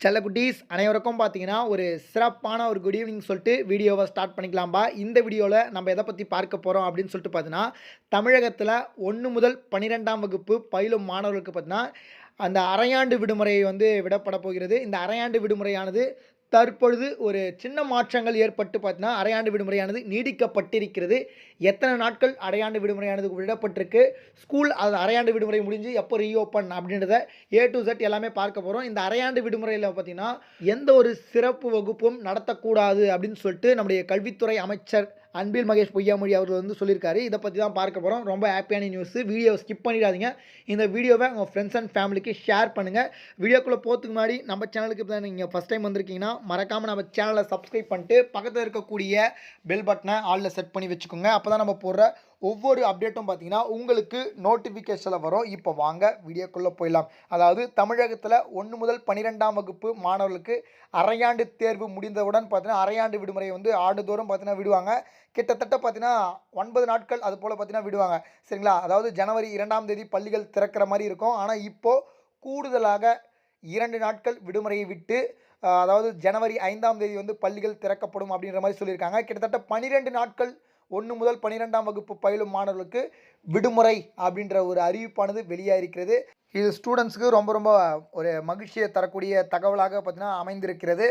செல்லக்குட்டீஸ் அனைவருக்கும் பார்த்தீங்கன்னா ஒரு சிறப்பான ஒரு குட் ஈவினிங் சொல்லிட்டு வீடியோவை ஸ்டார்ட் பண்ணிக்கலாம்பா. இந்த வீடியோவில் நம்ம எதை பற்றி பார்க்க போகிறோம் அப்படின்னு சொல்லிட்டு பார்த்தீங்கன்னா தமிழகத்தில் ஒன்று முதல் பன்னிரெண்டாம் வகுப்பு பயிலும் மாணவர்களுக்கு பார்த்தீங்கன்னா அந்த அரையாண்டு விடுமுறை வந்து விடப்பட போகிறது. இந்த அரையாண்டு விடுமுறையானது தற்பொழுது ஒரு சின்ன மாற்றங்கள் ஏற்பட்டு பார்த்தீங்கன்னா அரையாண்டு விடுமுறையானது நீடிக்கப்பட்டிருக்கிறது. எத்தனை நாட்கள் அரையாண்டு விடுமுறையானது விடப்பட்டிருக்கு? ஸ்கூல் அது அரையாண்டு விடுமுறை முடிஞ்சு எப்போ ரீஓப்பன் அப்படின்றத ஏ டு ஜெட் எல்லாமே பார்க்க போகிறோம் இந்த அரையாண்டு விடுமுறையில் பார்த்தீங்கன்னா எந்த ஒரு சிறப்பு வகுப்பும் நடத்தக்கூடாது அப்படின்னு சொல்லிட்டு நம்முடைய கல்வித்துறை அமைச்சர் அன்பில் மகேஷ் பொய்யாமொழி அவர்கள் வந்து சொல்லியிருக்காரு. இதை பற்றி தான் பார்க்க போகிறோம் ரொம்ப ஹாப்பியான நியூஸ் வீடியோவை ஸ்கிப் பண்ணிடாதீங்க. இந்த வீடியோவை உங்கள் ஃப்ரெண்ட்ஸ் அண்ட் ஃபேமிலிக்கு ஷேர் பண்ணுங்கள் வீடியோக்குள்ளே போகிறதுக்கு முன்னாடி நம்ம சேனலுக்கு இப்போ நீங்கள் ஃபஸ்ட் டைம் வந்திருக்கீங்கன்னா மறக்காமல் நம்ம சேனலை சப்ஸ்கிரைப் பண்ணிட்டு பக்கத்தில் இருக்கக்கூடிய பெல் பட்டனை ஆளில் செட் பண்ணி வச்சுக்கோங்க. அப்போ தான் நம்ம போடுற ஒவ்வொரு அப்டேட்டும் பார்த்தீங்கன்னா உங்களுக்கு நோட்டிஃபிகேஷனில் வரும். இப்போ வாங்க வீடியோக்குள்ளே போயிடலாம். அதாவது தமிழகத்தில் ஒன்று முதல் பன்னிரெண்டாம் வகுப்பு மாணவர்களுக்கு அரையாண்டு தேர்வு முடிந்தவுடன் பார்த்தீங்கன்னா அரையாண்டு விடுமுறை வந்து ஆண்டுதோறும் பார்த்தீங்கன்னா விடுவாங்க. கிட்டத்தட்ட பார்த்தீங்கன்னா ஒன்பது நாட்கள் அது போல் பார்த்தீங்கன்னா விடுவாங்க. சரிங்களா? அதாவது ஜனவரி இரண்டாம் தேதி பள்ளிகள் திறக்கிற மாதிரி இருக்கும். ஆனால் இப்போது கூடுதலாக இரண்டு நாட்கள் விடுமுறையை விட்டு அதாவது ஜனவரி ஐந்தாம் தேதி வந்து பள்ளிகள் திறக்கப்படும் அப்படின்ற மாதிரி சொல்லியிருக்காங்க. கிட்டத்தட்ட பன்னிரெண்டு நாட்கள் ஒன்று முதல் பன்னிரெண்டாம் வகுப்பு பயிலும் மாணவர்களுக்கு விடுமுறை அப்படின்ற ஒரு அறிவிப்பானது வெளியாயிருக்கிறது. இது ஸ்டூடெண்ட்ஸுக்கு ரொம்ப ரொம்ப ஒரு மகிழ்ச்சியை தரக்கூடிய தகவலாக பார்த்தீங்கன்னா அமைந்திருக்கிறது.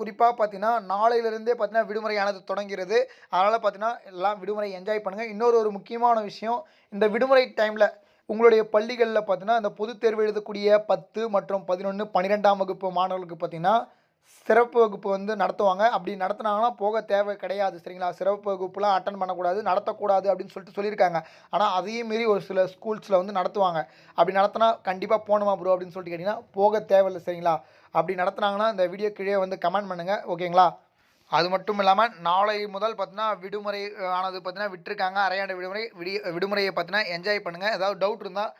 குறிப்பாக பார்த்தீங்கன்னா நாளையிலிருந்தே பார்த்திங்கன்னா விடுமுறையானது தொடங்கிறது. அதனால் பார்த்திங்கன்னா எல்லாம் விடுமுறை என்ஜாய் பண்ணுங்கள் இன்னொரு ஒரு முக்கியமான விஷயம் இந்த விடுமுறை டைமில் உங்களுடைய பள்ளிகளில் பார்த்திங்கன்னா இந்த பொதுத் தேர்வு எழுதக்கூடிய பத்து மற்றும் பதினொன்று பன்னிரெண்டாம் வகுப்பு மாணவர்களுக்கு பார்த்தீங்கன்னா சிறப்பு வகுப்பு வந்து நடத்துவாங்க. அப்படி நடத்தினாங்கன்னா போக தேவை கிடையாது சரிங்களா? சிறப்பு வகுப்புலாம் அட்டன் பண்ணக்கூடாது நடத்தக்கூடாது அப்படின்னு சொல்லிட்டு சொல்லியிருக்காங்க. ஆனால் அதையும் மீறி ஒரு சில ஸ்கூல்ஸில் வந்து நடத்துவாங்க. அப்படி நடத்தினா கண்டிப்பாக போகணுமா ப்ரோ அப்படின்னு சொல்லிட்டு கேட்டிங்கன்னா போக தேவையில்லை சரிங்களா? அப்படி நடத்துனாங்கன்னா இந்த வீடியோ கீழே வந்து கமெண்ட் பண்ணுங்கள் ஓகேங்களா அது மட்டும் இல்லாமல் நாளை முதல் பார்த்தீங்கன்னா விடுமுறை ஆனது பார்த்தீங்கன்னா விட்டுருக்காங்க. அரையாண்டு விடுமுறை விடிய விடுமுறையை பார்த்தீங்கன்னா என்ஜாய் பண்ணுங்கள் ஏதாவது டவுட் இருந்தால்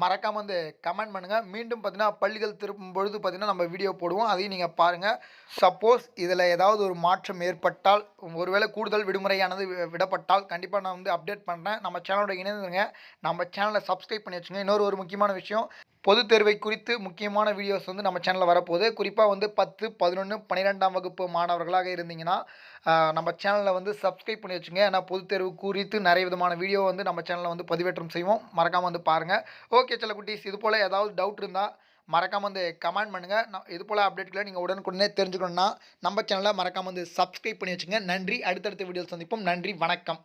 மறக்காமல் வந்து கமெண்ட் பண்ணுங்கள் மீண்டும் பார்த்தீங்கன்னா பள்ளிகள் திருப்பும் பொழுது பார்த்தீங்கன்னா நம்ம வீடியோ போடுவோம். அதையும் நீங்கள் பாருங்கள் சப்போஸ் இதில் ஏதாவது ஒரு மாற்றம் ஏற்பட்டால் ஒருவேளை கூடுதல் விடுமுறையானது விடப்பட்டால் கண்டிப்பாக நான் வந்து அப்டேட் பண்ணுறேன் நம்ம சேனலோட இணைந்துருங்க. நம்ம சேனலை சப்ஸ்கிரைப் பண்ணி வச்சுங்க. இன்னொரு ஒரு முக்கியமான விஷயம் பொது தேர்வை குறித்து முக்கியமான வீடியோஸ் வந்து நம்ம சேனலில் வரப்போகுது. குறிப்பாக வந்து பத்து பதினொன்று பன்னிரெண்டாம் வகுப்பு மாணவர்களாக இருந்தீங்கன்னா நம்ம சேனலில் வந்து சப்ஸ்கிரைப் பண்ணி வச்சுங்க. ஏன்னா பொது தேர்வு குறித்து நிறைய விதமான வீடியோ வந்து நம்ம சேனலில் வந்து பதிவேற்றம் செய்வோம். மறக்காமல் வந்து பாருங்கள் ஓகே சில குட்டீஸ் இது போல் ஏதாவது டவுட் இருந்தால் மறக்காமல் வந்து கமெண்ட் பண்ணுங்கள் நான் இது போல் அப்டேட்களை நீங்கள் உடனுக்குடனே தெரிஞ்சுக்கணுன்னா நம்ம சேனலை மறக்காமல் வந்து சப்ஸ்கிரைப் பண்ணி வச்சுங்க. நன்றி. அடுத்தடுத்த வீடியோ சந்திப்போம். நன்றி. வணக்கம்.